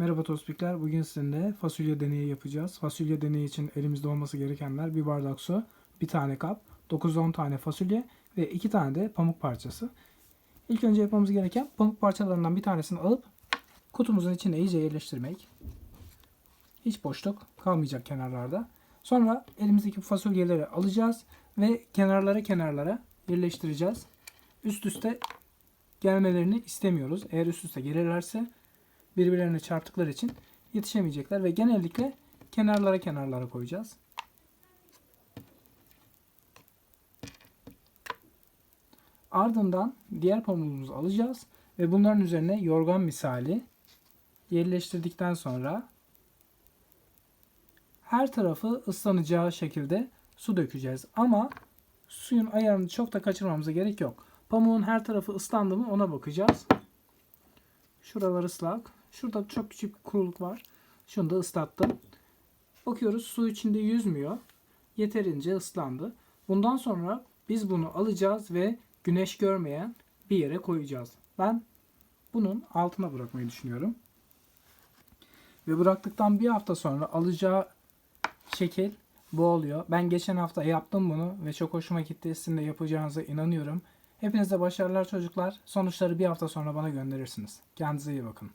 Merhaba Tospikler. Bugün sizinle fasulye deneyi yapacağız. Fasulye deneyi için elimizde olması gerekenler bir bardak su, bir tane kap, 9-10 tane fasulye ve 2 tane de pamuk parçası. İlk önce yapmamız gereken pamuk parçalarından bir tanesini alıp kutumuzun içine iyice yerleştirmek. Hiç boşluk kalmayacak kenarlarda. Sonra elimizdeki fasulyeleri alacağız ve kenarlara kenarlara yerleştireceğiz. Üst üste gelmelerini istemiyoruz. Eğer üst üste gelirlerse birbirlerine çarptıkları için yetişemeyecekler ve genellikle kenarlara kenarlara koyacağız. Ardından diğer pamuğumuzu alacağız ve bunların üzerine yorgan misali yerleştirdikten sonra her tarafı ıslanacağı şekilde su dökeceğiz. Ama suyun ayarını çok da kaçırmamıza gerek yok. Pamuğun her tarafı ıslandı mı ona bakacağız. Şuralar ıslak. Şurada çok küçük bir kuruluk var. Şunu da ıslattım. Bakıyoruz su içinde yüzmüyor. Yeterince ıslandı. Bundan sonra biz bunu alacağız ve güneş görmeyen bir yere koyacağız. Ben bunun altına bırakmayı düşünüyorum. Ve bıraktıktan bir hafta sonra alacağı şekil bu oluyor. Ben geçen hafta yaptım bunu ve çok hoşuma gitti. Sizin de yapacağınıza inanıyorum. Hepinize başarılar çocuklar. Sonuçları bir hafta sonra bana gönderirsiniz. Kendinize iyi bakın.